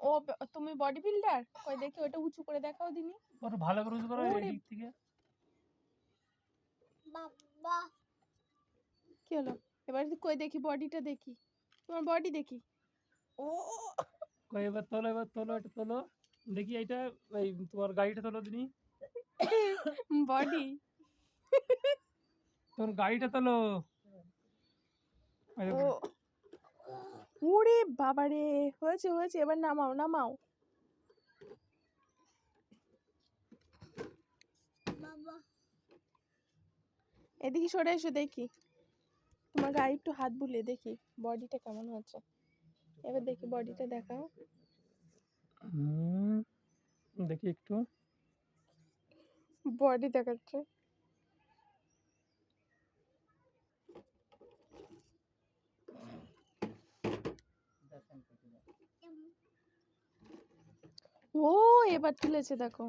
ও তুমি body builder কই দেখি ওটা উঁচু করে দেখাও দিনি। ওটা ভালো করে উঁচু করো। এদিক থেকে। বাবা। কি হলো? এবার কই দেখি বডিটা দেখি। তোমার বডি দেখি। ও। কই এবার তোলো এবার তোলো এটা তোলো। দেখি এইটা এই তোমার গাড়িটা তোলো দিনি। বডি তোমার গাড়িটা তোলো। ও। ওরে বাবা রে হয়েছে হয়েছে এবার নামাও নামাও। এদিকে সরে এসো দেখি। তোমার গায়ে একটু হাত বুলিয়ে দেখি বডিটা কেমন হচ্ছে এবার দেখি বডিটা দেখাও। দেখি একটু। বডি দেখাচ্ছে। ও এবার তুলেছে দেখো।